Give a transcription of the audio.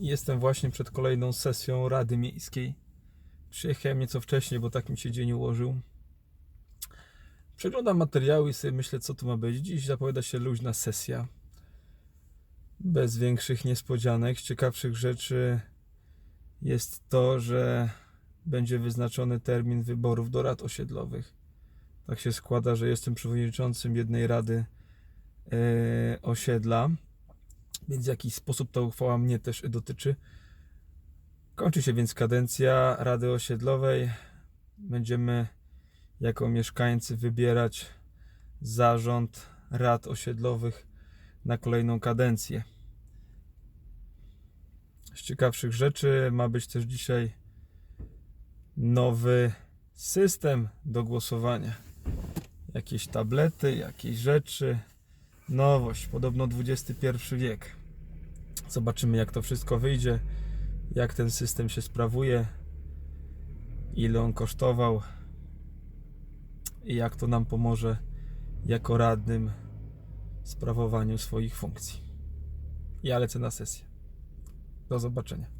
Jestem właśnie przed kolejną sesją Rady Miejskiej. Przyjechałem nieco wcześniej, bo tak mi się dzień ułożył. Przeglądam materiały i sobie myślę, co tu ma być. Dziś zapowiada się luźna sesja. Bez większych niespodzianek. Z ciekawszych rzeczy jest to, że będzie wyznaczony termin wyborów do rad osiedlowych. Tak się składa, że jestem przewodniczącym jednej rady e, osiedla, więc w jakiś sposób ta uchwała mnie też dotyczy. Kończy się więc kadencja Rady Osiedlowej. Będziemy jako mieszkańcy wybierać zarząd rad osiedlowych na kolejną kadencję. Z ciekawszych rzeczy ma być też dzisiaj nowy system do głosowania. Jakieś tablety, jakieś rzeczy. Nowość, podobno XXI wiek. Zobaczymy, jak to wszystko wyjdzie, jak ten system się sprawuje, ile on kosztował i jak to nam pomoże jako radnym sprawowaniu swoich funkcji. Ja lecę na sesję. Do zobaczenia.